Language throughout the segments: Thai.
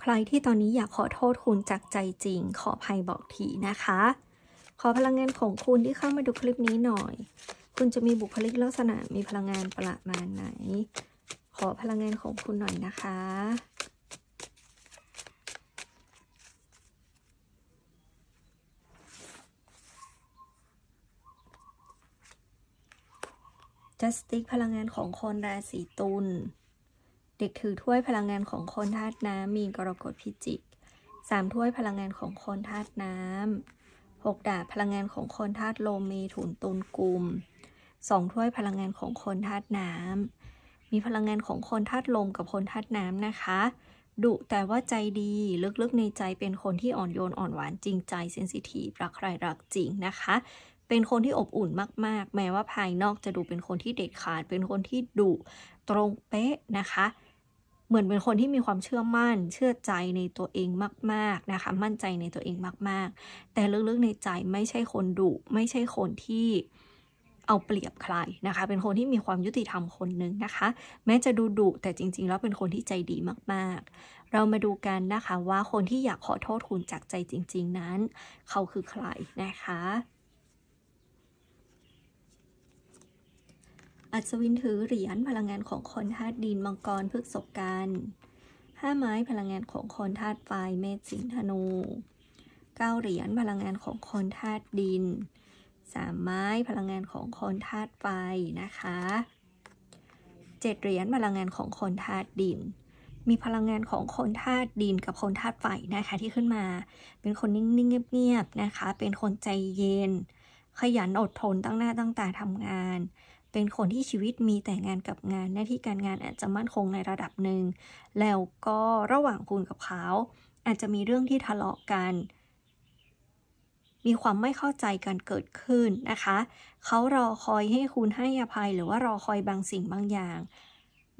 ใครที่ตอนนี้อยากขอโทษคุณจากใจจริง ขอภัยบอกทีนะคะ ขอพลังงานของคุณที่เข้ามาดูคลิปนี้หน่อย คุณจะมีบุคลิกลักษณะมีพลังงานประมาณไหน ขอพลังงานของคุณหน่อยนะคะจัสติกพลังงานของคนราศีตุล เด็กถือถ้วยพลังงานของคนธาตุน้ำมีกรกฎพิจิกสามถ้วยพลังงานของคนธาตุน้ำหกดาบพลังงานของคนธาตุลมมีถุนตุลกุมสองถ้วยพลังงานของคนธาตุน้ำมีพลังงานของคนธาตุลมกับคนธาตุน้ำนะคะดุแต่ว่าใจดีลึกๆในใจเป็นคนที่อ่อนโยนอ่อนหวานจริงใจเซนซิทีฟรักใครรักจริงนะคะ เป็นคนที่อบอุ่นมาก ๆ แม้ว่าภายนอกจะดูเป็นคนที่เด็ดขาด เป็นคนที่ดุตรงเป๊ะนะคะ เหมือนเป็นคนที่มีความเชื่อมั่น เชื่อใจในตัวเองมากๆนะคะ มั่นใจในตัวเองมาก ๆ แต่ลึกๆในใจไม่ใช่คนดุไม่ใช่คนที่เอาเปรียบใครนะคะ เป็นคนที่มีความยุติธรรมคนหนึ่งนะคะ แม้จะดูดุแต่จริง ๆ แล้วเป็นคนที่ใจดีมากๆ เรามาดูกันนะคะว่าคนที่อยากขอโทษคุณจากใจจริง ๆ นั้น เขาคือใครนะคะ อัศวินถือเหรียญพลังงานของคนธาตุดินมังกรพฤกษกันห้าไม้พลังงานของคนธาตุไฟเมษสิงธนูเก้าเหรียญพลังงานของคนธาตุดินสามไม้พลังงานของคนธาตุไฟนะคะเจ็ดเหรียญพลังงานของคนธาตุดิน มีพลังงานของคนธาตุดินกับคนธาตุไฟนะคะที่ขึ้นมา เป็นคนนิ่งๆเงียบๆนะคะ เป็นคนใจเย็น ขยันอดทนตั้งหน้าตั้งตาทำงาน เป็นคนที่ชีวิตมีแต่งานกับงาน หน้าที่การงานอาจจะมั่นคงในระดับหนึ่ง แล้วก็ระหว่างคุณกับเขา อาจจะมีเรื่องที่ทะเลาะกัน มีความไม่เข้าใจกันเกิดขึ้นนะคะ เขารอคอยให้คุณให้อภัยหรือว่ารอคอยบางสิ่งบางอย่าง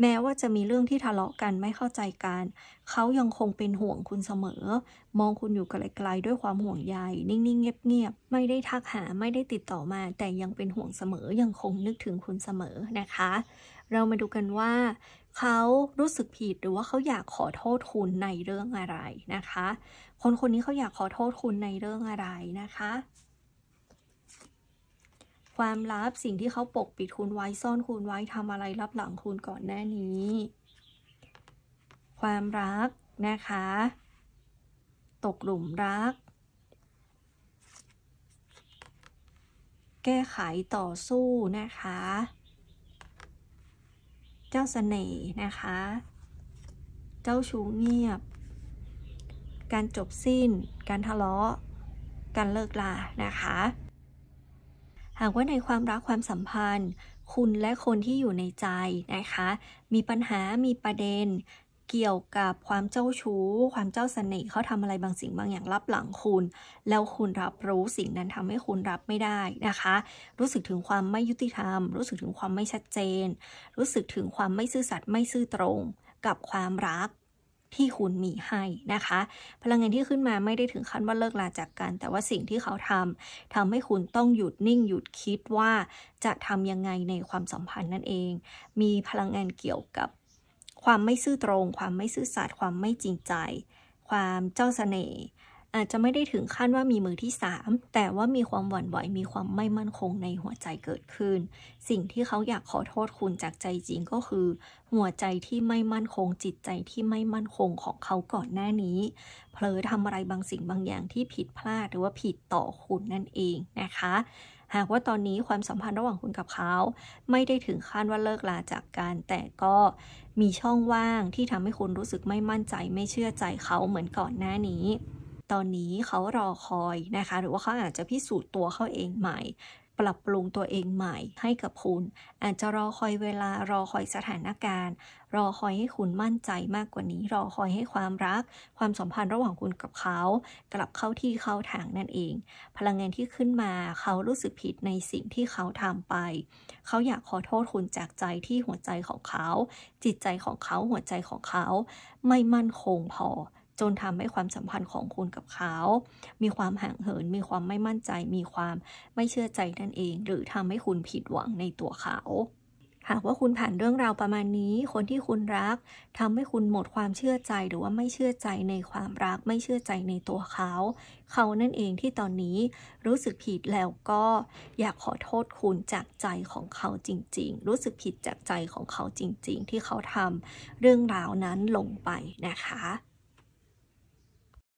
แม้ว่าจะมีเรื่องที่ทะเลาะกันไม่เข้าใจกัน เขายังคงเป็นห่วงคุณเสมอ มองคุณอยู่ไกลๆด้วยความห่วงใย นิ่ง ๆ เงียบ ๆ ไม่ได้ทักหาไม่ได้ติดต่อมา แต่ยังเป็นห่วงเสมอ ยังคงนึกถึงคุณเสมอนะคะ เรามาดูกันว่า เขารู้สึกผิดหรือว่าเขาอยากขอโทษคุณในเรื่องอะไรนะคะ คนคนนี้เขาอยากขอโทษคุณในเรื่องอะไรนะคะ ความลับสิ่งที่เขาปกปิดคุณไว้ซ่อนคุณไว้ทำอะไรรับหลังคุณก่อนหน้านี้ ความรักนะคะ ตกหลุมรัก แก้ไขต่อสู้นะคะ เจ้าสเสน่ห์นะคะ เจ้าชู้เงียบ การจบสิ้น การทะเลาะ การเลิกลานะคะ หากว่าในความรักความสัมพันธ์ คุณและคนที่อยู่ในใจนะคะ มีปัญหามีประเด็น เกี่ยวกับความเจ้าชู้ ความเจ้าเสน่ห์เขาทำอะไรบางสิ่งบางอย่างรับหลังคุณ แล้วคุณรับรู้สิ่งนั้นทำให้คุณรับไม่ได้นะคะ รู้สึกถึงความไม่ยุติธรรม รู้สึกถึงความไม่ชัดเจน รู้สึกถึงความไม่ซื่อสัตย์ไม่ซื่อตรง กับความรัก ที่คุณมีให้นะคะ พลังงานที่ขึ้นมาไม่ได้ถึงขั้นว่าเลิกลาจากกัน แต่ว่าสิ่งที่เขาทำทำให้คุณต้องหยุดนิ่งหยุดคิดว่าจะทำยังไงในความสัมพันธ์นั่นเอง มีพลังงานเกี่ยวกับความไม่ซื่อตรง ความไม่ซื่อสัตย์ความไม่จริงใจ ความเจ้าเสน่ห์ อาจจะไม่ได้ถึงขั้นว่ามีมือที่ 3 แต่ว่ามีความหวั่นไหวมีความไม่มั่นคงในหัวใจเกิดขึ้น สิ่งที่เขาอยากขอโทษคุณจากใจจริงก็คือ หัวใจที่ไม่มั่นคง จิตใจที่ไม่มั่นคงของเขาก่อนหน้านี้เผลอทำอะไรบางสิ่งบางอย่างที่ผิดพลาดหรือว่าผิดต่อคุณนั่นเองนะคะหากว่าตอนนี้ความสัมพันธ์ระหว่างคุณกับเขา ไม่ได้ถึงขั้นว่าเลิกลาจากกัน แต่ก็มีช่องว่างที่ทำให้คุณรู้สึกไม่มั่นใจไม่เชื่อใจเขาเหมือนก่อนหน้านี้ ตอนนี้เขารอคอยนะคะ หรือว่าเขาอาจจะพิสูจน์ตัวเขาเองใหม่ ปรับปรุงตัวเองใหม่ให้กับคุณ อาจจะรอคอยเวลารอคอยสถานการณ์ รอคอยให้คุณมั่นใจมากกว่านี้ รอคอยให้ความรัก ความสัมพันธ์ระหว่างคุณกับเขา กลับเข้าที่เข้าทางนั่นเอง พลังงานที่ขึ้นมาเขารู้สึกผิดในสิ่งที่เขาทำไป เขาอยากขอโทษคุณจากใจที่หัวใจของเขา จิตใจของเขาหัวใจของเขา ไม่มั่นคงพอ จนทำให้ความสัมพันธ์ของคุณกับเขา มีความห่างเหิน มีความไม่มั่นใจ มีความไม่เชื่อใจนั่นเอง หรือทำให้คุณผิดหวังในตัวเขาหากว่าคุณผ่านเรื่องราวประมาณนี้ คนที่คุณรักทำให้คุณหมดความเชื่อใจหรือว่าไม่เชื่อใจในความรัก ไม่เชื่อใจในตัวเขา เขานั่นเองที่ตอนนี้รู้สึกผิดแล้วก็อยากขอโทษคุณจากใจของเขาจริง ๆ รู้สึกผิดจากใจของเขาจริง ๆ ที่เขาทำเรื่องราวนั้นลงไปนะคะ